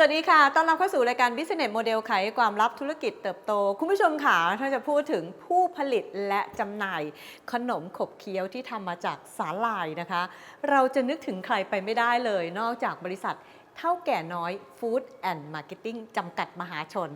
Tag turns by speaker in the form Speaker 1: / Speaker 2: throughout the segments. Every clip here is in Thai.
Speaker 1: สวัสดีค่ะ ต้อนรับเข้าสู่รายการ Business Model ไขความลับธุรกิจเติบโต คุณผู้ชมค่ะถ้าจะพูดถึงผู้ผลิตและจำหน่าย ขนมขบเคี้ยวที่ทำมาจากสาหร่ายนะคะ เราจะนึกถึงใครไปไม่ได้เลย นอกจากบริษัทเท่าแก่น้อย Food and Marketing จำกัดมหาชน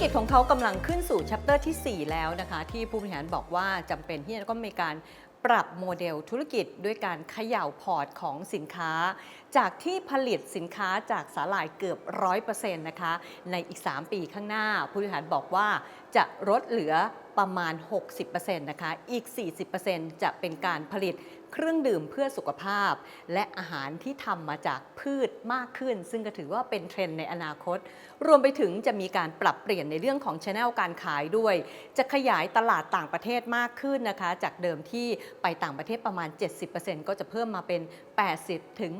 Speaker 1: กิจของเขากำลังขึ้นสู่ชัปเตอร์ที่ 4 แล้วนะคะ ที่ผู้บริหารบอกว่าจำเป็นที่จะต้องมีการปรับโมเดลธุรกิจด้วยการเขย่าพอร์ตของสินค้า จากที่ผลิตสินค้าจากสาหร่ายเกือบ 100%นะคะ ในอีก 3 ปีข้างหน้า ผู้บริหารบอกว่าจะลดเหลือประมาณ 60%นะคะ อีก 40%จะเป็นการผลิต เครื่องดื่มเพื่อสุขภาพ และอาหารที่ทำมาจากพืชมากขึ้น ซึ่งก็ถือว่าเป็นเทรนด์ในอนาคต รวมไปถึงจะมีการปรับเปลี่ยนในเรื่องของช anel การขายด้วย จะขยายตลาดต่างประเทศมากขึ้นนะคะ จากเดิมที่ไปต่างประเทศประมาณ 70%ก็จะเพิ่มมาเป็น 80ถึง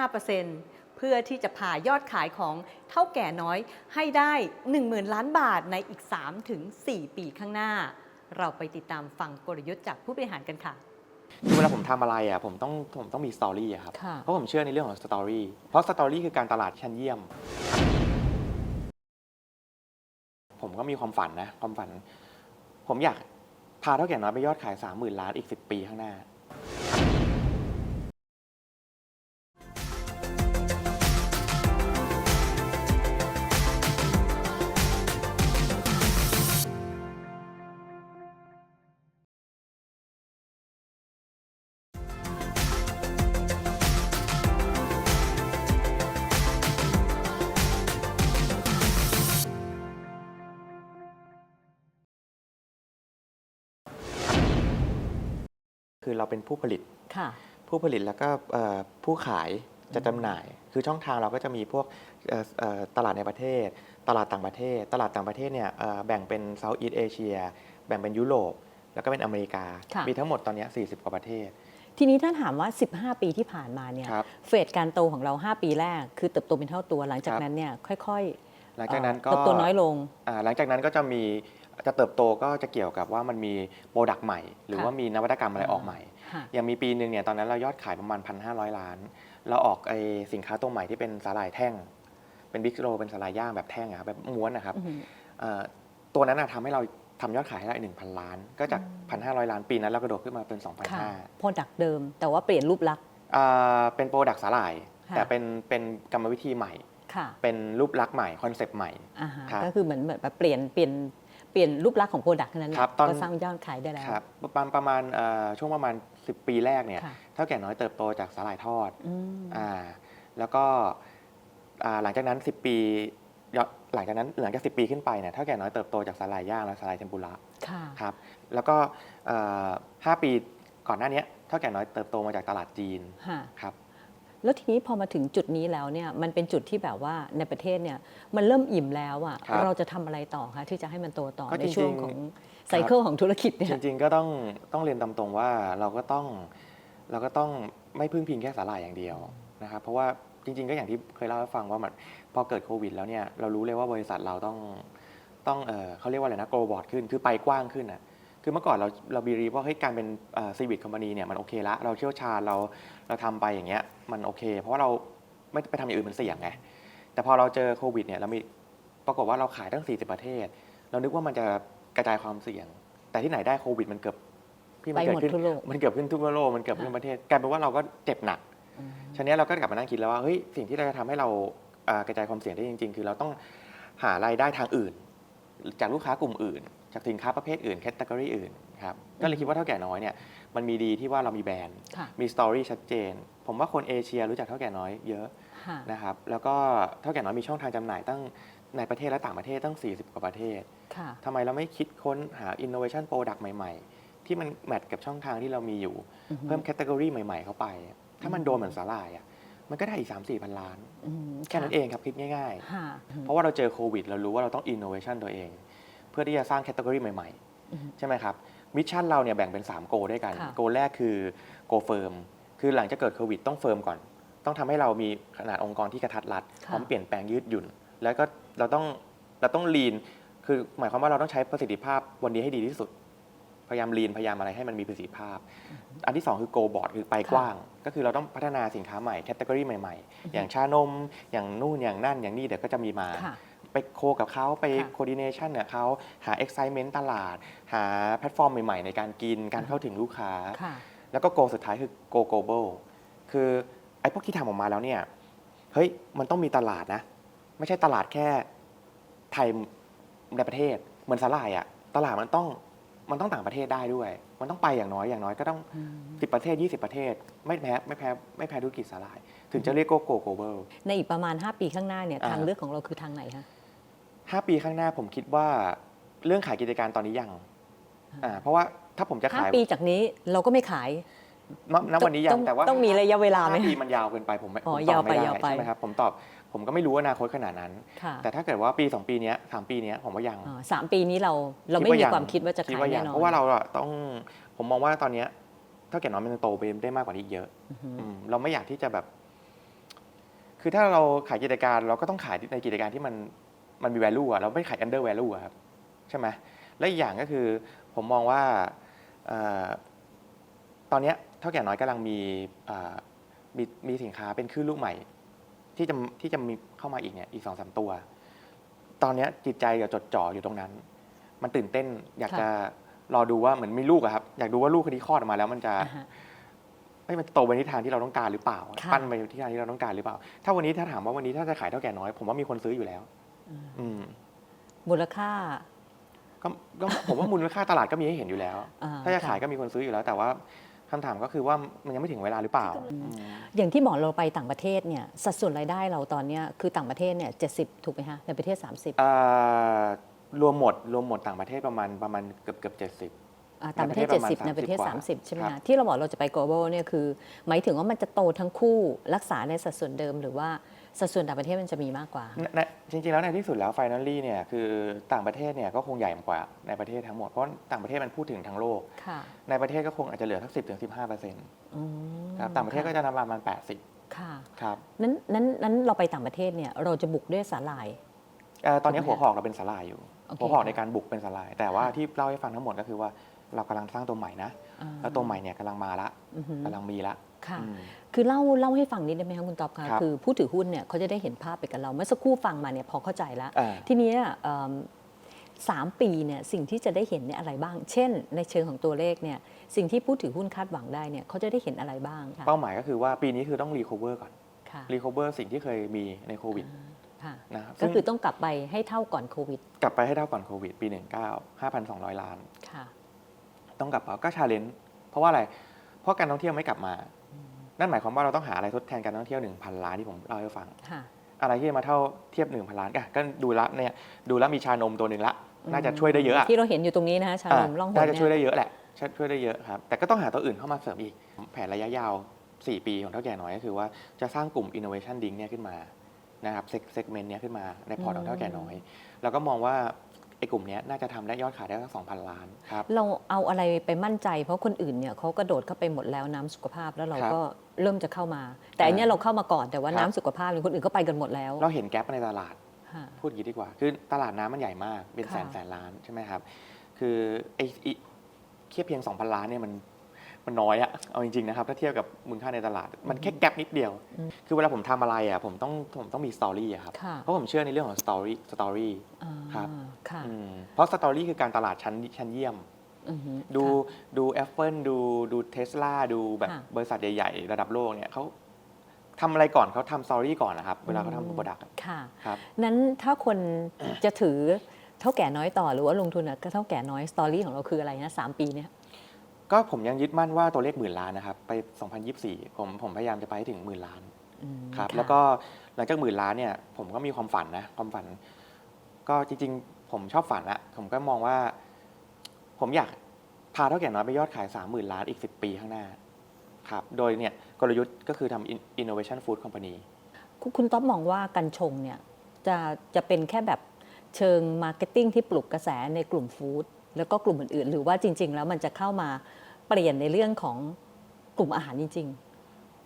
Speaker 1: 85%เพื่อที่จะพายอดขายของเท่าแก่น้อยให้ได้ 10,000 ล้านบาทในอีก3ถึง4ปีข้างหน้า เราไปติดตามฟังกลยุทธ์จากผู้บริหารกันค่ะ
Speaker 2: คือเวลาผมทำอะไรอะผมต้องผมต้องมีสตอรี่อะครับ
Speaker 1: ค่ะ
Speaker 2: เพราะผมเชื่อในเรื่องของสตอรี่เพราะสตอรี่คือการตลาดชั้นเยี่ยม ผมก็มีความฝันนะ ความฝัน ผมอยากพาเท่าแก่น้อยไปยอดขาย 3 0,000 ล้านอีก 10 ปีข้างหน้า คือเราเป็นผู้ผลิต
Speaker 1: ค่ะ
Speaker 2: ผู้ผลิตแล้วก็เอ่อผู้ขายจะจำหน่าย คือช่องทางเราก็จะมีพวกเอ่อเอ่อตลาดในประเทศ ตลาดต่างประเทศ ตลาดต่างประเทศเนี่ยเอ่อแบ่งเป็นเซาท์อีสเอเชียแบ่งเป็นยุโรป แล้วก็เป็นอเมริกา
Speaker 1: ค่ะ
Speaker 2: มีทั้งหมดตอนเนี้ย40 กว่าประเทศ
Speaker 3: ทีนี้ถ้าถามว่า 15 ปีที่ผ่านมาเนี่ย
Speaker 2: ครับ
Speaker 3: เฟสการโตของเรา 5 ปีแรก คือเติบโตเป็นเท่าตัว หลังจาก
Speaker 2: ครับ
Speaker 3: นั้นเนี่ยค่อย
Speaker 2: หลังจากนั้น
Speaker 3: เอ่อ
Speaker 2: ก็
Speaker 3: เติบโตน้อยลง
Speaker 2: อ่าหลังจากนั้นก็จะมี จะเติบโตก็จะเกี่ยวกับว่ามันมีโปรดักต์ใหม่ หรือ
Speaker 3: ค่ะ
Speaker 2: ว่ามีนวัตกรรมอะไรออกใหม่
Speaker 3: ค่ะ
Speaker 2: อย่างมีปีหนึ่งเนี่ยตอนนั้นเรายอดขายประมาณ 1,500 ล้าน เราออกไอสินค้าตัวใหม่ที่เป็นสาหร่ายแท่ง เป็นบิ๊กโรเป็นสาหร่ายย่างแบบแท่งอะครับแบบม้วนนะครับ
Speaker 3: อือหือ
Speaker 2: เอ่อตัวนั้นนะทำให้เราทำยอดขายให้ได้1,000ล้าน ก็จาก 1,500 ล้านปีนั้นเรากระโดดขึ้นมาเป็น
Speaker 3: ค่ะ
Speaker 2: 2,500
Speaker 3: โปรดักเดิม แต่ว่าเปลี่ยนรูปลักษณ์
Speaker 2: อ่าเป็นโปรดักต์สาหร่าย
Speaker 3: ค่ะ
Speaker 2: แต่เป็นเป็นกรรมวิธีใหม่
Speaker 3: ค่ะ
Speaker 2: เป็นรูปลักษณ์ใหม่คอนเซปต์ใหม่
Speaker 3: อ่าฮะ
Speaker 2: ครับ
Speaker 3: ก็คือเหมือนเหมือนแบบเปลี่ยนเปลี่ยน เปลี่ยนรูปลักษณ์ของโปรดักต์นั้น
Speaker 2: ครับตอน
Speaker 3: ก็สร้างยอดขายได้แล้ว
Speaker 2: ครับประมาณประมาณเอ่อช่วงประมาณ 10 ปีแรกเนี่ย
Speaker 3: ค่ะ
Speaker 2: เท่าแก่น้อยเติบโตจากสาหร่ายทอด
Speaker 3: อืม
Speaker 2: อ่าแล้วก็อ่าหลังจากนั้น 10 ปีย้อนหลังจากนั้นหลังจาก10 ปีขึ้นไปเนี่ยเท่าแก่น้อยเติบโตจากสาหร่ายย่างและสาหร่ายเทมปุระ
Speaker 3: ค่ะ
Speaker 2: ครับแล้วก็เอ่อห้าปีก่อนหน้าเนี้ยเท่าแก่น้อยเติบโตมาจากตลาดจีน
Speaker 3: ค่ะ
Speaker 2: ครับ
Speaker 3: แล้วทีนี้พอมาถึงจุดนี้แล้วเนี่ยมันเป็นจุดที่แบบว่าในประเทศเนี่ยมันเริ่มอิ่มแล้วอะ
Speaker 2: ครับ
Speaker 3: เราจะทำอะไรต่อคะที่จะให้มันโตต่อ
Speaker 2: ก็
Speaker 3: ใน
Speaker 2: จริงๆ
Speaker 3: ช่วงของไซเคิลของธุรกิจเนี่
Speaker 2: จ
Speaker 3: ย
Speaker 2: ริงๆก็ต้องต้องเรียนตามตรงว่าเราก็ต้องเราก็ต้องไม่พึ่งพิงแค่สาหร่ายอย่างเดียวนะครับเพราะว่าจริง ๆ ก็อย่างที่เคยเล่าให้ฟังว่ามันพอเกิดโควิด แล้วเนี่ยเรารู้เลยว่าบริษัทเราต้องต้องเออเขาเรียกว่าอะไรนะโกลบอร์ดขึ้นคือไปกว้างขึ้นอะ คือเมื่อก่อนเราเราบีรีว่าเฮ้ยการเป็นซีวิตคอมพานีเนี่ยมันโอเคละเราเชี่ยวชาญเราเราทำไปอย่างเงี้ยมันโอเค เพราะว่าเราไม่ไปทำอย่างอื่นมันเสี่ยงไงแต่พอเราเจอโควิดเนี่ยเรามีปรากฏว่าเราขายตั้ง 40 ประเทศ เรานึกว่ามันจะกระจายความเสี่ยง แต่ที่ไหนได้โควิด มันเกือบพี่มัน
Speaker 3: ไป
Speaker 2: เกิ
Speaker 3: หม
Speaker 2: ด
Speaker 3: ด
Speaker 2: ขึ้น
Speaker 3: ทั่วโลก
Speaker 2: มันเกือบขึ้นทั่วโลกมันเกือบขึ้นประเทศกลายเป็นว่าเราก็เจ็บหนักฉะนี้นเราก็กลับมานั่งคิดแล้วว่าเฮ้ยสิ่งที่เราจะทำให้เราอ่ากระจายความเสี่ยงได้จริง ๆ คือเราต้องหารายได้ทางอื่น จากลูกค้ากลุ่มอื่น จากสินค้าประเภทอื่นแคตตากรีอื่นครับก็เลยคิดว่าเท่าแก่น้อยเนี่ยมันมีดีที่ว่าเรามีแบรนด์
Speaker 3: ค่ะ
Speaker 2: มีสตอรี่ชัดเจน ผมว่าคนเอเชียรู้จักเท่าแก่น้อยเยอะ
Speaker 3: ค่ะ
Speaker 2: นะครับแล้วก็เท่าแก่น้อยมีช่องทางจำหน่ายตั้งในประเทศและต่างประเทศตั้ง 40 กว่าประเทศ
Speaker 3: ค่ะ
Speaker 2: ทำไมเราไม่คิดค้นหา innovation product ใหม่ๆ ที่มันแมทกับช่องทางที่เรามีอยู่
Speaker 3: อือฮึ
Speaker 2: เพิ่มแคตตากรีใหม่ๆ เข้าไป ถ้ามันโดนเหมือนสาหร่ายอะมันก็ได้อีก 3 4พันล้าน
Speaker 3: อืม
Speaker 2: แค่นั้นเองครับคิดง่าย
Speaker 3: ค่ะ
Speaker 2: ๆเพราะว่าเราเจอโควิด เรารู้ว่าเราต้อง innovation ตัวเอง เพื่อที่จะสร้างแคตตากรีใหม่
Speaker 3: อือฮึ
Speaker 2: ๆใช่ไหมครับมิชชั่นเราเนี่ยแบ่งเป็น 3 โกด้วยกัน
Speaker 3: ค่ะ
Speaker 2: โกแรกคือ go firm คือหลังจากเกิดโควิดต้องเฟิร์มก่อน ต้องทำให้เรามีขนาดองค์กรที่กระทัดรัดพ
Speaker 1: ค่ะ
Speaker 2: ร้อมเปลี่ยนแปลงยืดหยุ่น แล้วก็เราต้องเราต้องลีนคือหมายความว่าเราต้องใช้ประสิทธิภาพวันนี้ให้ดีที่สุด พยายามลีนพยายามอะไรให้มันมีประสิทธิภาพ อันที่สองคือ go board คือไปกว้าง ก็คือเราต้องพัฒนาสินค้าใหม่แคตตากรีใหม่ๆ อย่างชานม อย่างนู่นอย่างนั่นอย่างนี่เดี๋ยวก็จะมีมา
Speaker 1: ค่ะ
Speaker 2: ไปโคกับเขาไป
Speaker 1: ค่ะ
Speaker 2: coordination กับเขาหา excitement ตลาด หาแพลตฟอร์มใหม่ ๆ ในการกินการเข้าถึงลูกค้า
Speaker 1: ค่ะ
Speaker 2: แล้วก็ go สุดท้ายคือ go global คือไอ้พวกที่ทำออกมาแล้วเนี่ย เฮ้ย มันต้องมีตลาดนะ ไม่ใช่ตลาดแค่ไทยในประเทศ เหมือนสาหร่ายอะตลาดมันต้องมันต้องต่างประเทศได้ด้วย มันต้องไปอย่างน้อยอย่างน้อยก็ต้อง 10 ประเทศ 20 ประเทศ ไม่แพ้ไม่แพ้ไม่แพ้ธุรกิจสาหร่าย ถึงจะเรียก go go global
Speaker 1: ในอีกประมาณ 5 ปีข้างหน้าเนี่ย
Speaker 2: อ่า
Speaker 1: ทางเลือกของเราคือทางไหนคะ
Speaker 2: ห้าปีข้างหน้าผมคิดว่าเรื่องขายกิจการตอนนี้ยังอ่าเพราะว่าถ้าผมจะ
Speaker 1: ห้า
Speaker 2: ขาย
Speaker 1: ปีจากนี้เราก็ไม่ขาย
Speaker 2: ณณวันนี้ยั
Speaker 1: ต้
Speaker 2: ง
Speaker 1: อง
Speaker 2: แต่ว่า
Speaker 1: ต้องมีระยะเวลาไหม
Speaker 2: ห้ปีมันยาวเกินไปผมไม่
Speaker 1: อ๋อ
Speaker 2: ผมตอบไม่
Speaker 1: ยาวไปยาวไป
Speaker 2: ได้ใช่ไหมครับผมตอบผมก็ไม่รู้อนาคตขนาดนั้น
Speaker 1: ค่ะ
Speaker 2: แต่ถ้าเกิดว่าปี 2 ปีเนี้ยสามปีเนี้ยผมว่ายัง
Speaker 1: อ๋อสามปีนี้เราเราไม่มีความคิดว่าจะ
Speaker 2: คิด
Speaker 1: ขาย
Speaker 2: ว่ายั
Speaker 1: แน่
Speaker 2: ง
Speaker 1: นอน
Speaker 2: เพราะว่าเราอะต้องผมมองว่าตอนเนี้ยเท่าแก่น้อยมันจะโตไปได้มากกว่านี้เยอะ
Speaker 1: อือฮึ
Speaker 2: อืมเราไม่อยากที่จะแบบ คือถ้าเราขายกิจการเราก็ต้องขายในกิจการที่มัน มันมี value อะเราไม่ขาย under value อะครับใช่ไหมและอีกอย่างก็คือผมมองว่าเอ่อตอนเนี้ยเท่าแก่น้อยกำลังมีเอ่อมีมีสินค้าเป็นคลื่นลูกใหม่ ที่จะที่จะมีเข้ามาอีกเนี่ยอีกสองสามตัว ตอนเนี้ยจิตใจกับจดจ่ออยู่ตรงนั้น มันตื่นเต้นอยาก
Speaker 1: ค่ะ
Speaker 2: จะรอดูว่าเหมือนมีลูกอะครับ อยากดูว่าลูกคนนี้คลอดออกมาแล้วมันจะ
Speaker 1: อ่าฮะ
Speaker 2: เอ้ยมันโตไปในทิศทางที่เราต้องการหรือเปล่า
Speaker 1: ค่ะ
Speaker 2: ปั้นไปในทิศทางที่เราต้องการหรือเปล่า ถ้าวันนี้ถ้าถามว่าวันนี้ถ้าจะขายเท่าแก่น้อย ผมว่ามีคนซื้ออยู่แล้วอื ม
Speaker 1: มูลค่า
Speaker 2: ก็ก็ผมว่ามูลค่าตลาดก็มีให้เห็นอยู่แล้ว
Speaker 1: อ่า
Speaker 2: ถ้าจะขาย
Speaker 1: ค่ะ
Speaker 2: ก็มีคนซื้ออยู่แล้ว แต่ว่าคำถามก็คือว่ามันยังไม่ถึงเวลาหรือเปล่าอืม
Speaker 1: อย่างที่บอกเราไปต่างประเทศเนี่ยสัดส่วนรายได้เราตอนเนี้ยคือต่างประเทศเนี่ยเจ็ถูกไหมคะในประเทศ 30
Speaker 2: เอ่อรวมหมดรวมหมดต่างประเทศประมาณประมาณเกือบเกือบเจ็ดสิบ
Speaker 1: อ่าต่างประเทศ
Speaker 2: ในประเทศประมาณ
Speaker 1: 70 ในประเทศ
Speaker 2: 30กว่า
Speaker 1: 30ใช่ไหม
Speaker 2: ครั
Speaker 1: คะ
Speaker 2: บ
Speaker 1: ที่เราบอกเราจะไป global เนี่ยคือ หมายถึงว่ามันจะโตทั้งคู่รักษาในสัดส่วนเดิมหรือว่า สัดส่วนต่างประเทศมันจะมีมากกว่า
Speaker 2: ในในจริงๆ แล้วในที่สุดแล้ว finally เนี่ยคือต่างประเทศเนี่ยก็คงใหญ่กว่าในประเทศทั้งหมด เพราะต่างประเทศมันพูดถึงทั้งโลก
Speaker 1: ค่ะ
Speaker 2: ในประเทศก็คงอาจจะเหลือสักสิบถึงสิบห้าเปอร์เซ็นต์
Speaker 1: อืม
Speaker 2: ครับต่างประเทศก็จะนำประมาณแปดสิบ
Speaker 1: ค่ะ
Speaker 2: ครับ
Speaker 1: นั้นนั้นนั้นเราไปต่างประเทศเนี่ยเราจะบุกด้วยสาหร่าย
Speaker 2: เอ่อตอนนี้
Speaker 1: ถูกไหม
Speaker 2: หัวหอกเราเป็นสลายอยู่
Speaker 1: โอเค
Speaker 2: หัวหอก
Speaker 1: ค่ะ
Speaker 2: ในการบุกเป็นสลาย แต่ว่า
Speaker 1: ค่ะ
Speaker 2: ที่เล่าให้ฟังทั้งหมดก็คือว่าเรากำลังสร้างตัวใหม่นะ
Speaker 1: อ่า
Speaker 2: แล้วตัวใหม่เนี่ยกำลังมาละ
Speaker 1: อือหือกำ
Speaker 2: ลังมีละ
Speaker 1: ค่ะ
Speaker 2: อืม
Speaker 1: คือเล่าเล่าให้ฟังนิดได้ไหมคะคุณตอบคะ
Speaker 2: ครับ
Speaker 1: คือผู้ถือหุ้นเนี่ยเขาจะได้เห็นภาพไปกับเรา เมื่อสักครู่ฟังมาเนี่ยพอเข้าใจแล้ว
Speaker 2: อ่า
Speaker 1: ทีนี้เอิ่มสามปีเนี่ยสิ่งที่จะได้เห็นเนี่ยอะไรบ้าง เช่น ในเชิงของตัวเลขเนี่ยสิ่งที่ผู้ถือหุ้นคาดหวังได้เนี่ยเขาจะได้เห็นอะไรบ้างคะ
Speaker 2: เป้าหมายก็คือว่าปีนี้คือต้องรีค o เวอร์ก่อน
Speaker 1: ค่ะ
Speaker 2: รีค o เวอร์สิ่งที่เคยมีในโควิด
Speaker 1: ค่ะ
Speaker 2: นะครับ
Speaker 1: ก็คือ
Speaker 2: ซึ่ง
Speaker 1: ต้องกลับไปให้เท่าก่อนโควิด
Speaker 2: กลับไปให้เท่าก่อนโควิดปี 19 5,200 ล้าน
Speaker 1: ค่ะ
Speaker 2: ต้องกลับมาก็ชาเลนจ์เพราะว่าอะไร เพราะการท่องเที่ยวไม่กลับมา นั่นหมายความว่าเราต้องหาอะไรทดแทนการท่องเที่ยว 1,000 ล้านที่ผมเล่าให้ฟัง
Speaker 1: ค่ะ
Speaker 2: อะไรที่จะมาเท่าเทียบ 1,000 ล้านอะก็ดูละเนี่ยดูแล้วมีชานมตัวหนึ่งละ น่าจะช่วยได้เยอะอะ
Speaker 1: ที่เราเห็นอยู่ตรงนี้นะคะชานมล่องหน
Speaker 2: น่าจะช่วย
Speaker 1: เนี่ย
Speaker 2: ได้เยอะแหละช่วยช่วยได้เยอะครับ แต่ก็ต้องหาตัวอื่นเข้ามาเสริมอีก แผนระยะยาว 4 ปีของเท่าแก่น้อยก็คือว่าจะสร้างกลุ่ม innovation link เนี่ยขึ้นมานะครับเซกเมนต์เนี้ยขึ้นมาในพอร์ตของเท่าแก่น้อย แล้วก็มองว่า ไอ้กลุ่มเนี้ยน่าจะทำได้ยอดขายได้สัก2,000ล้านครับ
Speaker 1: เราเอาอะไรไปมั่นใจ เพราะคนอื่นเนี่ยเขากระโดดเข้าไปหมดแล้วน้ำสุขภาพแล้วเรา
Speaker 2: ครับ
Speaker 1: ก็เริ่มจะเข้ามา แต่อันเนี้ย
Speaker 2: อ่า
Speaker 1: เราเข้ามาก่อนแต่ว่า
Speaker 2: ครับ
Speaker 1: น้ำสุขภาพเนี่ยคนอื่นก็ไปกันหมดแล้ว
Speaker 2: เราเห็นแกลบในตลาด
Speaker 1: ค่ะ
Speaker 2: พูดอย่างนี้ดีกว่า คือตลาดน้ำมันใหญ่มาก เป็น
Speaker 1: ค่ะ
Speaker 2: แสนแสนล้านใช่ไหมครับ คือไอ้ไอ้เทียบเพียง 2,000 ล้านเนี่ยมัน มันน้อยอะเอาจริงๆนะครับถ้าเทียบกับมูลค่าในตลาด มันแค่แกลบนิดเดียว
Speaker 1: อืม
Speaker 2: คือเวลาผมทำอะไรอะผมต้องผมต้องมีสตอรี่อะครับ
Speaker 1: ค่ะ
Speaker 2: เพราะผมเชื่อในเรื่องของสตอรี่สตอรี่
Speaker 1: อ่า
Speaker 2: ครับ
Speaker 1: ค่ะ
Speaker 2: อืมเพราะสตอรี่คือการตลาดชั้นชั้นเยี่ยม
Speaker 1: อือหือ
Speaker 2: ดู
Speaker 1: ค่ะ
Speaker 2: ดู Apple ดูดูเทสลาดูแบบ
Speaker 1: ค่ะ
Speaker 2: บริษัทใหญ่ ๆ ระดับโลกเนี่ยเขาทำอะไรก่อนเขาทำสตอรี่ก่อนนะครับ เวลาเขาทำโปรดักต์
Speaker 1: ค่ะ
Speaker 2: ครับ
Speaker 1: นั้นถ้าคนจะถือเท่าแก่น้อยต่อหรือว่าลงทุนอะก็เท่าแก่น้อยสตอรี่ของเราคืออะไรนะสามปีเนี่ย
Speaker 2: ก็ผมยังยึดมั่นว่าตัวเลขหมื่นล้านนะครับไป 2024 ผมผมพยายามจะไปให้ถึงหมื่นล้าน
Speaker 1: อืม
Speaker 2: ครับะแล้วก็หลังจากหมื่นล้านเนี่ยผมก็มีความฝันนะความฝัน ก็จริงๆ ผมชอบฝันอะผมก็มองว่า ผมอยากพาเท่าแก่น้อยไปยอดขาย 30,000 ล้านอีก 10 ปีข้างหน้าครับโดยเนี่ยกลยุทธ์ก็คือทำ innovation food company
Speaker 1: คุณคุณต๊อบมองว่ากัญชงเนี่ยจะจะเป็นแค่แบบเชิงมาร์เก็ตติ้งที่ปลุกกระแสในกลุ่มฟู้ดแล้วก็กลุ่มอื่นๆ หรือว่าจริง ๆ แล้วมันจะเข้ามา เปลี่ยนในเรื่องของกลุ่มอาหารจริง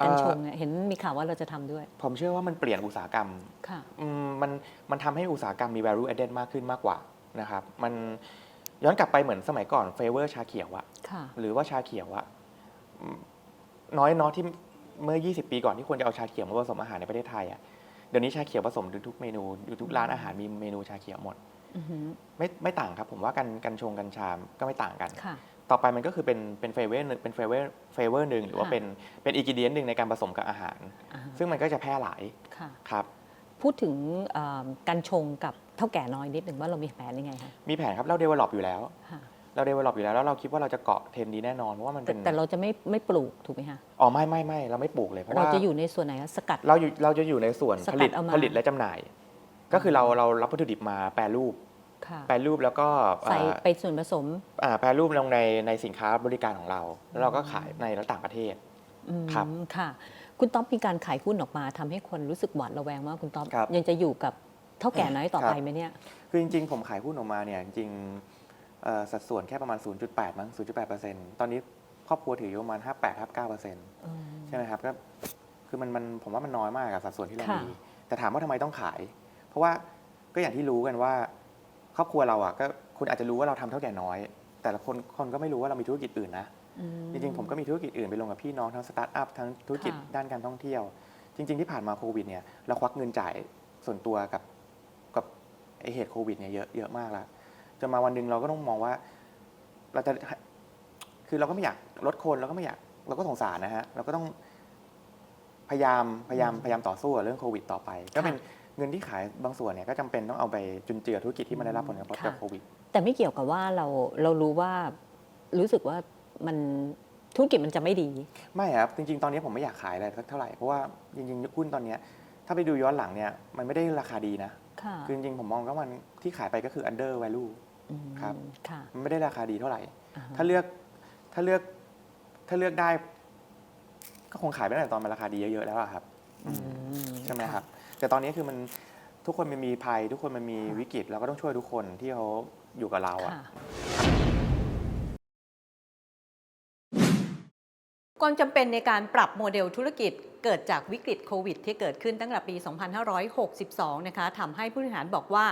Speaker 1: กัญ
Speaker 2: เอ่อ
Speaker 1: ชงเนี่ยเห็นมีข่าวว่าเราจะทำด้วย
Speaker 2: ผมเชื่อว่ามันเปลี่ยนอุตสาหกรรม
Speaker 1: ค่ะ
Speaker 2: อืมมันมันทำให้อุตสาหกรรมมี value added มากขึ้นมากกว่านะครับ มันย้อนกลับไปเหมือนสมัยก่อนเฟเวอร์ชาเขียวอะ
Speaker 1: ค่ะ
Speaker 2: หรือว่าชาเขียวอะอืมน้อยเน้อยที่เมื่อ 20 ปีก่อนที่ควรจะเอาชาเขียวมาผสมอาหารในประเทศไทยอะเดี๋ยวนี้ชาเขียวผสมทุกเมนูอยู่ทุกร้านอาหารมีเมนูชาเขียวหมด
Speaker 1: อือหือ
Speaker 2: ไม่ไม่ต่างครับ ผมว่ากันกันชงกัญชามก็ไม่ต่างกัน
Speaker 1: ค่ะ
Speaker 2: ต่อไปมันก็คือเป็นเป็นเฟเวอร์เป็นเฟเวอร์เฟเวอร์หนึ่งหรือว่า
Speaker 1: ค่ะ
Speaker 2: เป็นเป็นอีกิเดียนหนึ่งในการผสมกับอาหาร
Speaker 1: อ่าฮะ
Speaker 2: ซึ่งมันก็จะแพร่หลาย
Speaker 1: ค่ะ
Speaker 2: ครับ
Speaker 1: พูดถึงเอ่อกัญชงกับเท่าแก่น้อยนิดหนึ่งว่าเรามีแผนยังไงคะ
Speaker 2: มีแผนครับเราเดเวล็อปอยู่แล้ว
Speaker 1: ค่ะ
Speaker 2: เราเดเวล็อปอยู่แล้วแล้วเราคิดว่าเราจะเกาะเทรนด์นี้แน่นอนเพราะว่ามัน
Speaker 1: แต่
Speaker 2: เป็น
Speaker 1: แต่เราจะไม่ไม่ปลูกถูกไหมคะ
Speaker 2: อ๋อไม่ไม่ไม่เราไม่ปลูกเลยเพราะ
Speaker 1: เรา
Speaker 2: ว่า
Speaker 1: จะอยู่ในส่วนไหนคะสกัด
Speaker 2: เราอยู่เราจะอยู่ในส่วน
Speaker 1: สกัด
Speaker 2: ผลิต
Speaker 1: เอามา
Speaker 2: ผลิตและจำหน่าย ก็คือเราเรารับวัตถุดิบมาแปรรูป
Speaker 1: ค่ะ
Speaker 2: แปรรูปแล้วก็
Speaker 1: ใส่
Speaker 2: อ่า
Speaker 1: ไปส่วนผสม
Speaker 2: อ่าแปรรูปลงในในสินค้าบริการของเรา แล้วเราก็ขายในและต่างประเทศ
Speaker 1: อืม
Speaker 2: ครับ
Speaker 1: ค่ะ คุณต๊อบมีการขายหุ้นออกมาทำให้คนรู้สึกหวาดระแวงว่าคุณต๊อบ
Speaker 2: ครับ
Speaker 1: ยังจะอยู่กับเท่าแก่น้อยต่อ
Speaker 2: ครับ
Speaker 1: ไปไหมเนี่ย
Speaker 2: คือจริง ๆ ผมขายหุ้นออกมาเนี่ยจริงๆเอ่อสัดส่วนแค่ประมาณ 0.8 มั้ง 0.8%ตอนนี้ครอบครัวถืออยู่ประมาณ 58 59%ใช่ไหมครับก็คือมันมันผมว่ามันน้อยมากกับสัดส่วนที่เรา
Speaker 1: ค่ะ
Speaker 2: มี แต่ถามว่าทำไมต้องขาย เพราะว่าก็อย่างที่รู้กันว่า ครอบครัวเราอะก็คุณอาจจะรู้ว่าเราทำเท่าแก่น้อย แต่ละคนคนก็ไม่รู้ว่าเรามีธุรกิจอื่นนะ
Speaker 1: อืม
Speaker 2: จริงๆ ผมก็มีธุรกิจอื่นไปลงกับพี่น้องทั้งสตาร์ทอัพทั้งธุรกิจ
Speaker 1: ค่ะ
Speaker 2: ด้านการท่องเที่ยว จริง ๆ ที่ผ่านมาโควิดเนี่ยเราควักเงินจ่ายส่วนตัวกับกับไอเหตุโควิดเนี่ยเยอะเยอะมากแล้วจนมาวันหนึ่งเราก็ต้องมองว่า เราจะคือเราก็ไม่อยากลดคนเราก็ไม่อยากเราก็สงสารนะฮะเราก็ต้องพยายามพยายามพยายามต่อสู้กับเรื่องโควิด ต่อไป ก็เป็น เงินที่ขายบางส่วนเนี่ยก็จำเป็นต้องเอาไปจุนเจือธุรกิจที่มันได้รับผลกระทบจากโควิด
Speaker 1: แต่ไม่เกี่ยวกับว่าเราเรารู้ว่ารู้สึกว่ามันธุรกิจมันจะไม่ดี
Speaker 2: ไม่ครับ จริง ๆ ตอนนี้ผมไม่อยากขายอะไรสักเท่าไหร่ เพราะว่าจริงๆหุ้นตอนเนี้ยถ้าไปดูย้อนหลังเนี่ยมันไม่ได้ราคาดีนะ
Speaker 1: ค่ะ
Speaker 2: คือจริงๆผมมองว่ามันที่ขายไปก็คือ under value
Speaker 1: ม
Speaker 2: ครับ
Speaker 1: ค่ะ
Speaker 2: มันไม่ได้ราคาดีเท่าไหร่
Speaker 1: อ่ฮะ
Speaker 2: ถ้าเลือกถ้าเลือกถ้าเลือกได้ ก็คงขายไปตั้งแต่ตอนมันราคาดีเยอะๆแล้วอะครับ
Speaker 1: อืม
Speaker 2: ใช่ไหมครับ แต่ตอนนี้คือมันทุกคนมันมีภัย ทุกคนมันมี
Speaker 1: ค่ะ
Speaker 2: วิกฤตเราก็ต้องช่วยทุกคนที่เขาอยู่กับเราอะ
Speaker 1: ค่ะ
Speaker 4: ความจำเป็นในการปรับโมเดลธุรกิจเกิดจากวิกฤตโควิด ที่เกิดขึ้นตั้งแต่ปี 2562 นะคะทำให้ผู้บริหารบอกว่า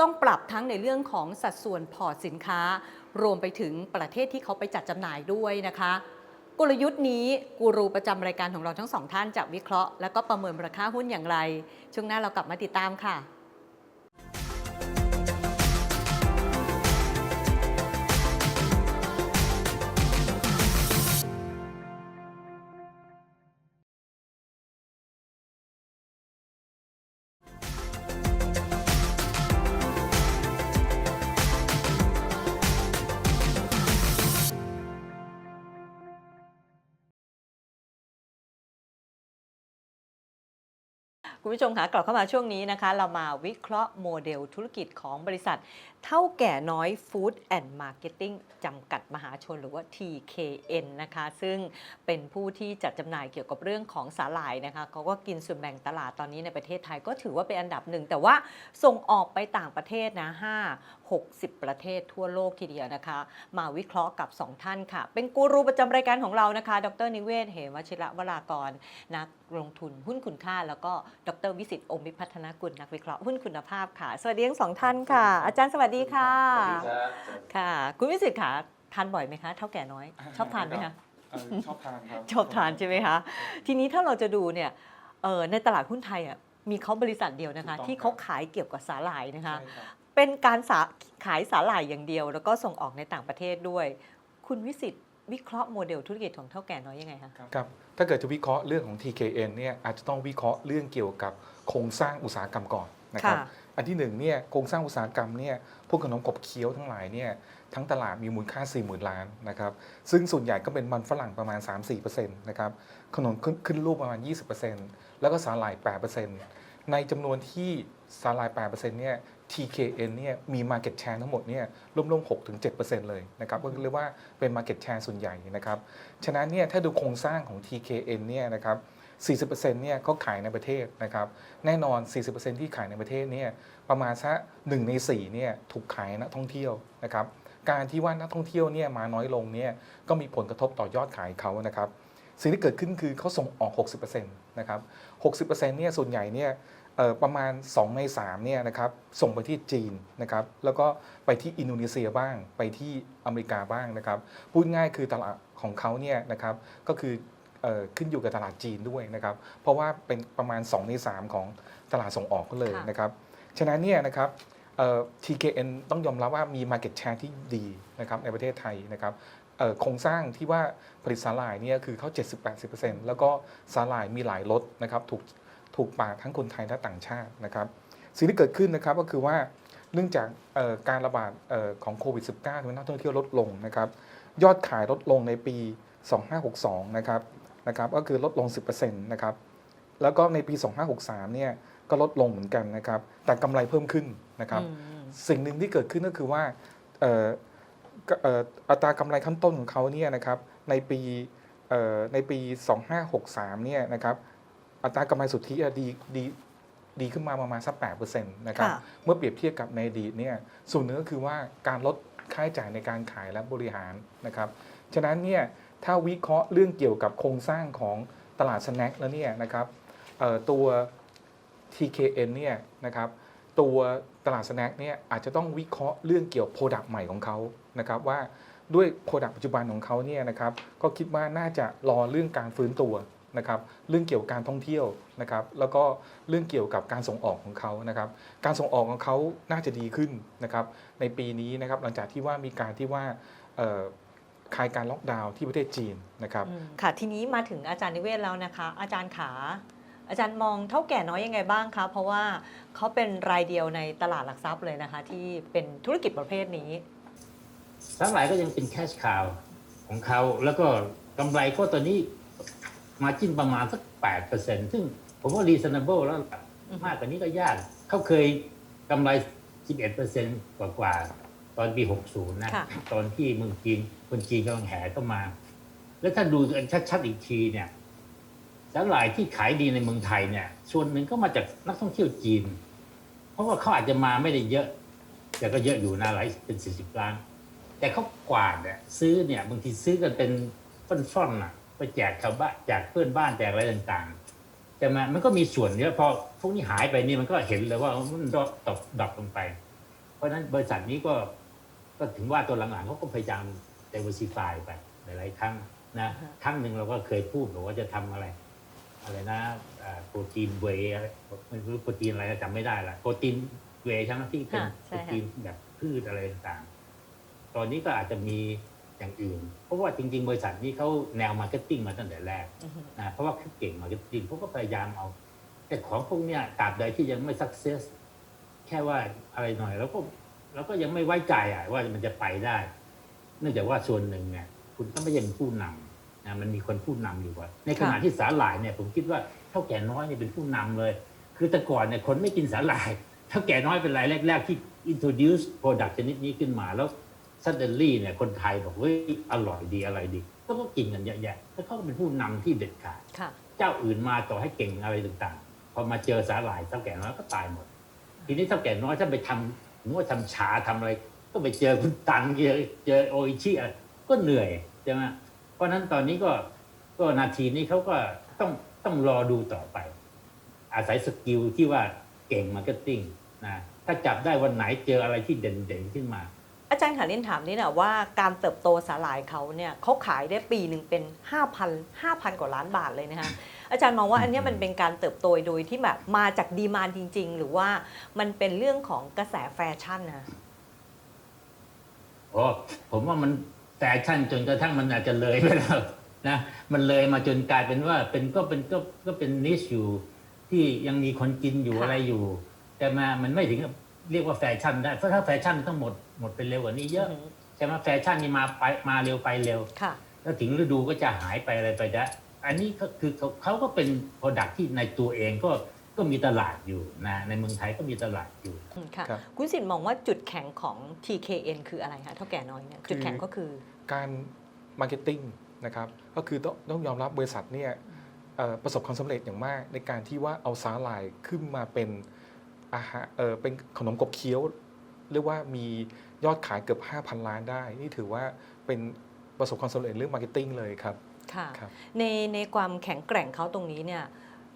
Speaker 4: ต้องปรับทั้งในเรื่องของสัดส่วนพอร์ตสินค้า รวมไปถึงประเทศที่เขาไปจัดจำหน่ายด้วยนะคะ กลยุทธ์นี้กูรูประจำรายการของเราทั้งสองท่านจะวิเคราะห์ และก็ประเมินราคาหุ้นอย่างไร ช่วงหน้าเรากลับมาติดตามค่ะ คุณผู้ชมคะกลับเข้ามาช่วงนี้นะคะ เรามาวิเคราะห์โมเดลธุรกิจของบริษัท เท่าแก่น้อยฟู้ดแอนด์มาร์เก็ตติ้งจำกัดมหาชนหรือว่า TKN นะคะ ซึ่งเป็นผู้ที่จัดจำหน่ายเกี่ยวกับเรื่องของสาหร่ายนะคะเขาก็กินส่วนแบ่งตลาดตอนนี้ในประเทศไทยก็ถือว่าเป็นอันดับหนึ่ง แต่ว่าส่งออกไปต่างประเทศนะ5 60 ประเทศทั่วโลกทีเดียวนะคะ มาวิเคราะห์กับ 2 ท่านค่ะ เป็นกูรูประจำรายการของเรานะคะ ดรนิเวศ เหมวชิระวรากร นักลงทุนหุ้นคุณค่า แล้วก็ดรวิสิตอมวิพัฒนากุลนักวิเคราะห์หุ้นคุณภาพค่ะ สวัสดีทั้งสองท่านค่ะ อาจารย์สวัสดีค่ะค่ะ คุณวิสิตค่ะทานบ่อยไหมคะเท่าแก่น้อย ชอบทานไหมคะ
Speaker 5: เอ่อชอบทานครับ
Speaker 4: ชอบทานใช่ไหมคะทีนี้ถ้าเราจะดูเนี่ยเอ่อในตลาดหุ้นไทยอะมีเขาบริษัทเดียวนะคะ
Speaker 5: ถูกต้อง
Speaker 4: ที่เขาขายเกี่ยวกับสาหร่ายนะคะ
Speaker 5: ใช่ครับ
Speaker 4: เป็นการสาขายสาหร่ายอย่างเดียว แล้วก็ส่งออกในต่างประเทศด้วย คุณวิสิตวิเคราะห์โมเดลธุรกิจของเท่าแก่น้อยยังไงคะ
Speaker 5: ครับถ้าเกิดจะวิเคราะห์เรื่องของ TKN เนี่ยอาจจะต้องวิเคราะห์เรื่องเกี่ยวกับโครงสร้างอุตสาหกรรมก่อนนะครับ
Speaker 4: ค่ะ
Speaker 5: อันที่หนึ่งเนี่ยโครงสร้างอุตสาหกรรมเนี่ยพวกขนมขบเคี้ยวทั้งหลายเนี่ยทั้งตลาดมีมูลค่า 40,000 ล้านนะครับซึ่งส่วนใหญ่ก็เป็นมันฝรั่งประมาณ 3-4%นะครับขนมขึ้นขึ้นรูปประมาณ 20%แล้วก็สาหร่าย 8%ในจำนวนที่สาหร่าย 8%เนี่ย TKN เนี่ยมี Market Share ทั้งหมดเนี่ยร่วมๆ6-7%เลยนะครับก็เรียกว่าเป็น Market Share ส่วนใหญ่นะครับฉะนั้นเนี่ยถ้าดูโครงสร้างของ TKN เนี่ยนะครับ40%เนี่ยเขาขายในประเทศนะครับแน่นอน 40%ที่ขายในประเทศเนี่ยประมาณสัก1ใน4เนี่ยถูกขายนักท่องเที่ยวนะครับการที่ว่านักท่องเที่ยวเนี่ยมาน้อยลงเนี่ยก็มีผลกระทบต่อยอดขายเขานะครับสิ่งที่เกิดขึ้นคือเขาส่งออก 60%นะครับ 60%เนี่ยส่วนใหญ่เนี่ย ประมาณ 2 ใน3เนี่ยนะครับส่งไปที่จีนนะครับแล้วก็ไปที่อินโดนีเซียบ้าง ไปที่อเมริกาบ้างนะครับพูดง่ายคือตลาดของเขาเนี่ยนะครับก็คือเอ่อขึ้นอยู่กับตลาดจีนด้วยนะครับเพราะว่าเป็นประมาณ 2 ใน 3 ของตลาดส่งออกก็เลย
Speaker 4: ค่ะ
Speaker 5: นะครับฉะนั้นเนี่ยนะครับเอ่อ TKN ต้องยอมรับว่ามี Market Share ที่ดีนะครับในประเทศไทยนะครับเอ่อโครงสร้างที่ว่าผลิตสาหร่ายเนี่ยคือเขา70-80%แล้วก็สาหร่ายมีหลายรสนะครับถูก ถูกปากทั้งคนไทยและต่างชาตินะครับ สิ่งที่เกิดขึ้นนะครับก็คือว่าเนื่องจากเอ่อการระบาดเอ่อของโควิด -19 ทำให้นักท่องเที่ยวลดลงนะครับ ยอดขายลดลงในปี 2562 นะครับนะครับก็คือลดลง 10%นะครับแล้วก็ในปี 2563 เนี่ยก็ลดลงเหมือนกันนะครับ แต่กำไรเพิ่มขึ้นนะครับ
Speaker 4: อืม
Speaker 5: สิ่งหนึ่งที่เกิดขึ้นก็คือว่าเอ่อก็เอ่ออัตรากำไรขั้นต้นของเขาเนี่ยนะครับในปีเอ่อในปี 2563 เนี่ยนะครับ อัตรากำไรสุทธิอะดีดีดีขึ้นมาประมาณสัก8%นะครับ
Speaker 4: ค่ะ
Speaker 5: เมื่อเปรียบเทียบกับในอดีตเนี่ยส่วนหนึ่งก็คือว่าการลดค่าใช้จ่ายในการขายและบริหารนะครับ ฉะนั้นเนี่ยถ้าวิเคราะห์เรื่องเกี่ยวกับโครงสร้างของตลาดสแน็คแล้วเนี่ยนะครับเอ่อตัว TKN เนี่ยนะครับตัวตลาดสแน็คเนี่ยอาจจะต้องวิเคราะห์เรื่องเกี่ยวโปรดักต์ใหม่ของเขานะครับว่าด้วยโปรดักต์ปัจจุบันของเขาเนี่ยนะครับก็คิดว่าน่าจะรอเรื่องการฟื้นตัว นะครับเรื่องเกี่ยวกับการท่องเที่ยวนะครับแล้วก็เรื่องเกี่ยวกับการส่งออกของเขานะครับการส่งออกของเขาน่าจะดีขึ้นนะครับในปีนี้นะครับหลังจากที่ว่ามีการที่ว่าเอ่อคลายการล็อกดาวน์ที่ประเทศจีนนะครับ
Speaker 4: อืมค่ะทีนี้มาถึงอาจารย์นิเวศแล้วนะคะ อาจารย์ขาอาจารย์มองเท่าแก่น้อยยังไงบ้างคะเพราะว่าเขาเป็นรายเดียวในตลาดหลักทรัพย์เลยนะคะ ที่เป็นธุรกิจประเภทนี้
Speaker 6: สาหร่ายก็ยังเป็นแคชคาวของเขาแล้วก็กำไรก็ตอนนี้ มาจิ้นประมาณสักแปดเปอร์เซ็นซึ่งผมว่า reasonable แล้วล่ะ
Speaker 4: อือฮึ
Speaker 6: มากกว่านี้ก็ยาก เขาเคยกำไร 11เปอร์เซ็นกว่ากว่าๆ ตอนปี 60นะ
Speaker 4: ค่ะ
Speaker 6: ตอนที่เมืองจีนคนจีนกำลังแห่เข้ามา แล้วถ้าดูกันชัดๆ อีกทีเนี่ยสาหร่ายที่ขายดีในเมืองไทยเนี่ย ส่วนหนึ่งก็มาจากนักท่องเที่ยวจีน เพราะว่าเขาอาจจะมาไม่ได้เยอะ แต่ก็เยอะอยู่นะหลายเป็นสี่สิบล้าน แต่เขากวาดเนี่ยซื้อเนี่ยบางทีซื้อกันเป็นฟ่อนๆน่ะ ไปแจกชาวบ้านแจกเพื่อนบ้านแจกอะไรต่างๆ แต่มันมันก็มีส่วนเยอะพอพวกนี้หายไปนี่มันก็เห็นเลยว่ามันดรอปตกดรอปลงไป เพราะฉะนั้นบริษัทนี้ก็ก็ถึงว่าตัวหลังๆเขาก็พยายาม diversify ไปหลายๆครั้งนะ
Speaker 4: อ่าฮะ
Speaker 6: ครั้งหนึ่งเราก็เคยพูดบอกว่าจะทำอะไร อะไรนะอ่าโปรตีนเวย์อะไรไม่รู้โปรตีนอะไรจำไม่ได้ละโปรตีนเวย์ใช่ไหมที่เป็น
Speaker 4: ค่ะ
Speaker 6: โป
Speaker 4: ใช่
Speaker 6: ร
Speaker 4: ค่ะ
Speaker 6: ตีนแบบพืชอะไรต่างๆ ตอนนี้ก็อาจจะมี อย่างอื่น เพราะว่าจริง ๆ บริษัทนี้เขาแนวมาร์เก็ตติ้งมาตั้งแต่แรก
Speaker 4: อือฮึ
Speaker 6: นะเพราะว่าเขาเก่งมาร์เก็ตติ้งเขาก็พยายามเอา แต่ของพวกเนี้ยตราบใดที่ยังไม่สักเซสแค่ว่าอะไรหน่อยแล้วก็แล้วก็ยังไม่ไว้ใจอะว่ามันจะไปได้ เนื่องจากว่าส่วนหนึ่งเนี่ยคุณต้องไม่ใช่เป็นผู้นำนะมันมีคนผู้นำอยู่ว่าในขณะ
Speaker 4: ค่ะ
Speaker 6: ที่สาหร่ายเนี่ย ผมคิดว่าเท่าแก่น้อยเนี่ยเป็นผู้นำเลย คือแต่ก่อนเนี่ยคนไม่กินสาหร่ายเท่าแก่น้อยเป็นรายแรก ๆ ที่ introduce product ชนิดนี้ขึ้นมาแล้ว suddenly เนี่ยคนไทยบอกเฮ้ยอร่อยดีอะไรดีก็ก็กินกันเยอะแยะแล้วเขาก็เป็นผู้นำที่เด็ดขาด
Speaker 4: ค่ะ
Speaker 6: เจ้าอื่นมาต่อให้เก่งอะไรต่างๆ พอมาเจอสาหร่ายเท่าแก่น้อยก็ตายหมด ทีนี้เท่าแก่น้อยถ้าไปทำสมมติว่าทำชาทำอะไร ก็ไปเจอคุณตันเจอเจอโออิชิอะไรก็เหนื่อยใช่ไหมเพราะฉะนั้นตอนนี้ก็ก็นาทีนี้เขาก็ต้องต้องรอดูต่อไป อาศัยสกิลที่ว่าเก่งมาร์เก็ตติ้งนะถ้าจับได้วันไหนเจออะไรที่เด่นๆขึ้นมา
Speaker 4: อาจารย์ขาเล่นถามนี่นะว่าการเติบโตสาหร่ายเขาเนี่ยเขาขายได้ปีหนึ่งเป็น 5,000 5,000 กว่าล้านบาทเลยนะคะอาจารย์มองว่าอันเนี้ยมันเป็นการเติบโตโดยที่แบบมาจากดีมานจริง ๆ หรือว่ามันเป็นเรื่องของกระแสแฟชั่นนะ
Speaker 6: โอ้ผมว่ามันแฟชั่นจนกระทั่งมันอาจจะเลยไปแล้วนะมันเลยมาจนกลายเป็นว่าเป็นก็เป็นก็ก็เป็นนิชอยู่ที่ยังมีคนกินอยู่
Speaker 4: ค่ะ
Speaker 6: อะไรอยู่ แต่มามันไม่ถึงกับ เรียกว่าแฟชั่นได้เพราะถ้าแฟชั่นต้องหมดหมดไปเร็วกว่านี้เยอะ
Speaker 4: อือฮึ
Speaker 6: ใช่ไหมแฟชั่นนี่มาไปมาเร็วไปเร็ว
Speaker 4: ค่ะ
Speaker 6: แล้วถึงฤดูก็จะหายไปอะไรไปได้ อันนี้ก็คือเขาเขาก็เป็นโปรดักที่ในตัวเองก็ก็มีตลาดอยู่นะในเมืองไทยก็มีตลาดอยู่
Speaker 4: อืมค่ะ
Speaker 5: ครับ
Speaker 4: คุณสินมองว่าจุดแข็งของ TKN คืออะไรคะเท่าแก่น้อยเนี่ย
Speaker 5: คือ
Speaker 4: จุดแข็งก็คือ
Speaker 5: การมาร์เก็ตติ้งนะครับก็คือต้องต้องยอมรับบริษัทเนี่ยเอ่อประสบความสำเร็จอย่างมากในการที่ว่าเอาสาหร่ายขึ้นมาเป็น อาหารเออเป็นขนมกบเคี้ยว เรียกว่ามียอดขายเกือบ 5,000 ล้านได้ นี่ถือว่าเป็นประสบความสำเร็จเรื่องมาร์เก็ตติ้งเลยครับ
Speaker 4: ค่ะ
Speaker 5: ครับ
Speaker 4: ในในความแข็งแกร่งเขาตรงนี้เนี่ย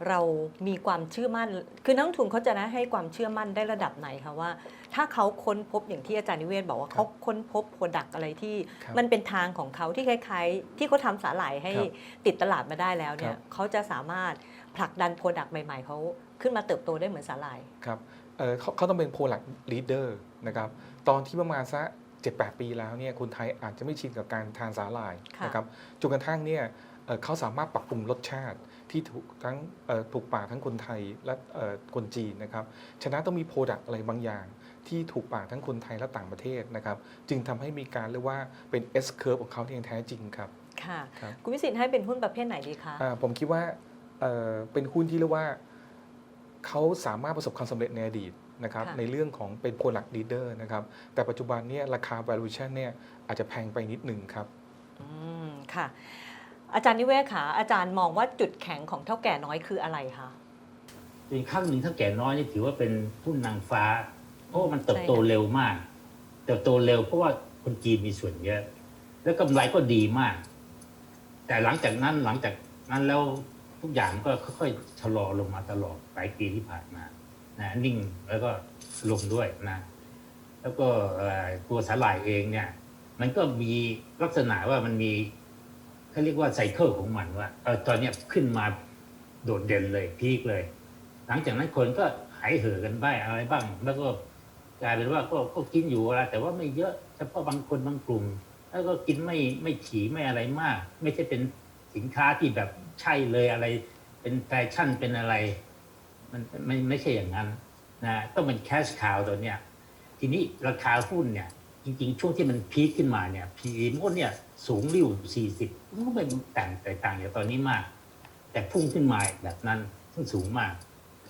Speaker 4: เรามีความเชื่อมั่น คือนักลงทุนเขาจะนะให้ความเชื่อมั่นได้ระดับไหนคะว่า ถ้าเขาค้นพบอย่างที่อาจารย์นิเวศบอกว่า
Speaker 5: ครับ
Speaker 4: เขาค้นพบโปรดักอะไรที่
Speaker 5: ครับ
Speaker 4: มันเป็นทางของเขาที่คล้ายๆ ที่เขาทำสาหร่ายให้
Speaker 5: ครับ
Speaker 4: ติดตลาดมาได้แล้วเนี่
Speaker 5: ค
Speaker 4: ย
Speaker 5: รับ
Speaker 4: เขาจะสามารถผลักดันโปรดักใหม่ ๆเขา ขึ้นมาเติบโตได้เหมือนสาหร่าย
Speaker 5: ครับเอ่อเขาเขาต้องเป็น product leader นะครับตอนที่ประมาณสัก7-8ปีแล้วเนี่ยคนไทยอาจจะไม่ชินกับการทานสาหร่าย
Speaker 4: ค่ะ
Speaker 5: นะครับจนกระทั่งเนี่ยเอ่อเขาสามารถปรับปรุงรสชาติที่ถูกทั้งเอ่อถูกปากทั้งคนไทยและเอ่อคนจีนนะครับฉะนั้นต้องมี product อะไรบางอย่าง ที่ถูกปากทั้งคนไทยและต่างประเทศนะครับ จึงทำให้มีการเรียกว่าเป็น S curve ของเขาที่อย่างแท้จริงครับ
Speaker 4: ค่ะ
Speaker 5: ครับ
Speaker 4: คุณวิสิทธิ์ให้เป็นหุ้นประเภทไหนดีคะ
Speaker 5: อ่าผมคิดว่าเอ่อเป็นหุ้นที่เรียกว่า เขาสามารถประสบความสำเร็จในอดีตนะครับ
Speaker 4: ค่ะ
Speaker 5: ในเรื่องของเป็น product leader นะครับแต่ปัจจุบันเนี่ยราคา valuation เนี่ยอาจจะแพงไปนิดหนึ่งครับ
Speaker 4: อืมค่ะ อาจารย์นิเวศค่ะอาจารย์มองว่าจุดแข็งของเท่าแก่น้อยคืออะไรคะ
Speaker 6: เป็นครั้งหนึ่งถ้าแก่น้อยนี่ถือว่าเป็นหุ้นนางฟ้า เพราะว่ามันเติบโต
Speaker 4: ใช่ค่ะ
Speaker 6: เร็วมาก เติบโตเร็วเพราะว่าคนจีนมีส่วนเยอะ แล้วกำไรก็ดีมาก แต่หลังจากนั้นหลังจากนั้นแล้ว ทุกอย่างก็ค่อยๆชะลอลงมาตลอดหลายปีที่ผ่านมานะนิ่งแล้วก็ลงด้วยนะ แล้วก็ตัวสาหร่ายเองเนี่ย มันก็มีลักษณะว่ามันมีเขาเรียกว่าไซเคิลของมันว่าเออตอนเนี้ยขึ้นมาโดดเด่นเลยพีคเลย หลังจากนั้นคนก็หายเห่อกันบ้างอะไรบ้าง แล้วก็กลายเป็นว่าก็ก็กินอยู่อะไรแต่ว่าไม่เยอะเฉพาะบางคนบางกลุ่ม แล้วก็กินไม่ไม่ถี่ไม่อะไรมาก ไม่ใช่เป็น สินค้าที่แบบใช่เลยอะไร เป็นแฟชั่นเป็นอะไร มันไม่ไม่ใช่อย่างนั้นนะต้องเป็นแคชคาวตัวเนี้ยทีนี้ราคาหุ้นเนี่ย จริง ๆ ช่วงที่มันพีคขึ้นมาเนี่ย PE มันก็เนี่ยสูงริ้ว40มันก็ไม่ต่างแตกต่างจากตอนนี้มาก แต่พุ่งขึ้นมาแบบนั้นซึ่งสูงมาก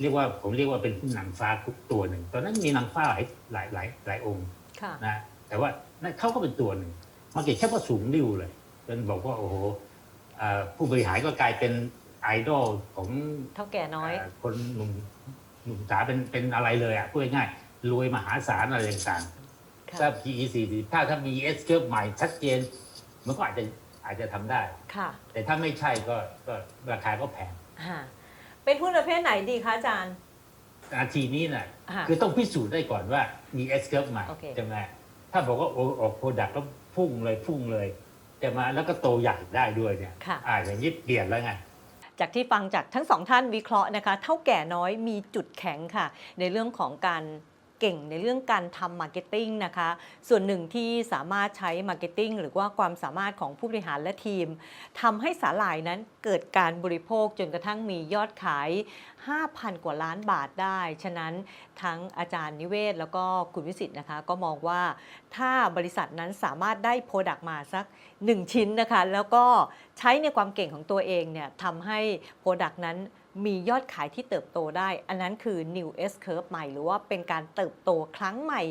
Speaker 6: เรียกว่าผมเรียกว่าเป็นหุ้นนางฟ้าทุกตัวหนึ่ง ตอนนั้นมีนางฟ้าหลายหลายหลายหลายองค์
Speaker 4: ค่ะ
Speaker 6: นะแต่ว่านั่นเขาก็เป็นตัวหนึ่งมาเก็ตแค่ว่าสูงริ้วเลยจนบอกว่าโอ้โหเอ่อ ผู้บริหารก็กลายเป็นไอดอลของ
Speaker 4: เท่าแก่น้อย
Speaker 6: เอ่อคนหนุ่มหนุ่มสาวเป็นเป็นอะไรเลยอะพูดง่ายๆรวยมหาศาลอะไรต่างๆ
Speaker 4: ค่ะ
Speaker 6: ถ้า PE 40ถ้าถ้ามี S curve ใหม่ชัดเจน มันก็อาจจะอาจจะทำได้
Speaker 4: ค่ะ
Speaker 6: แต่ถ้าไม่ใช่ก็ก็ราคาก็แพง
Speaker 4: อ่าเป็นหุ้นประเภทไหนดีคะอาจารย์
Speaker 6: นาทีนี้น่ะ
Speaker 4: อ่า
Speaker 6: คือต้องพิสูจน์ได้ก่อนว่ามี S curve ใหม่
Speaker 4: โอเค
Speaker 6: ใช่ไหมถ้าบอกว่าโอ้ออกโปรดักต์แล้วพุ่งเลยพุ่งเลย จะมาแล้วก็โตใหญ่ได้ด้วยเนี่ย
Speaker 4: ค่ะ
Speaker 6: อ่าอย่างนี้เปลี่ยนแล้วไง
Speaker 4: จากที่ฟังจากทั้งสองท่านวิเคราะห์นะคะ เท่าแก่น้อยมีจุดแข็งค่ะ ในเรื่องของการ เก่งในเรื่องการทำมาร์เก็ตติ้งนะคะ ส่วนหนึ่งที่สามารถใช้มาร์เก็ตติ้งหรือว่าความสามารถของผู้บริหารและทีมทำให้สาหร่ายนั้นเกิดการบริโภคจนกระทั่งมียอดขาย 5,000 กว่าล้านบาทได้ ฉะนั้นทั้งอาจารย์นิเวศ แล้วก็คุณวิสิตนะคะ ก็มองว่าถ้าบริษัทนั้นสามารถได้โปรดักต์มาสัก 1 ชิ้นนะคะ แล้วก็ใช้ในความเก่งของตัวเองเนี่ยทำให้โปรดักต์นั้น มียอดขายที่เติบโตได้ อันนั้นคือ New S Curve ใหม่ หรือว่าเป็นการเติบโตครั้งใหม่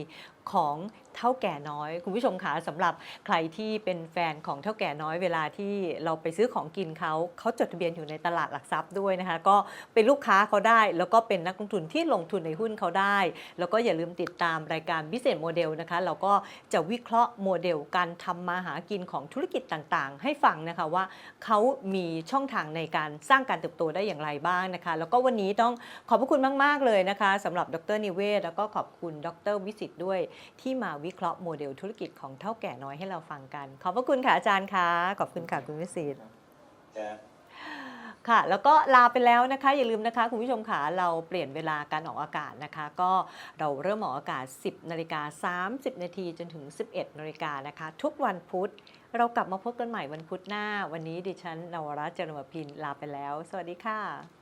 Speaker 4: ของเท่าแก่น้อย คุณผู้ชมคะสำหรับใครที่เป็นแฟนของเท่าแก่น้อยเวลาที่เราไปซื้อของกินเขาเขาจดทะเบียนอยู่ในตลาดหลักทรัพย์ด้วยนะคะ ก็เป็นลูกค้าเขาได้ แล้วก็เป็นนักลงทุนที่ลงทุนในหุ้นเขาได้ แล้วก็อย่าลืมติดตามรายการ Business Model นะคะ เราก็จะวิเคราะห์โมเดลการทำมาหากินของธุรกิจต่างๆ ให้ฟังนะคะว่าเขามีช่องทางในการสร้างการเติบโตได้อย่างไรบ้างนะคะ แล้วก็วันนี้ต้องขอบพระคุณมาก ๆเลยนะคะสำหรับดรนิเวศแล้วก็ขอบคุณดรวิสิตด้วยที่มาวิเคราะห์โมเดลธุรกิจของเท่าแก่น้อยให้เราฟังกัน ขอบพระคุณค่ะอาจารย์คะขอบคุณค่ะคุณวิสิตค่ะ แล้วก็ลาไปแล้วนะคะ อย่าลืมนะคะ คุณผู้ชมค่ะเราเปลี่ยนเวลาการออกอากาศนะคะ ก็เราเริ่มออกอากาศ 10นาฬิกา30 นาทีจนถึง 11นาฬิกานะคะ ทุกวันพุธ เรากลับมาพบกันใหม่วันพุธหน้า วันนี้ดิฉันนวรัตน์เจริญพินลาไปแล้ว สวัสดีค่ะ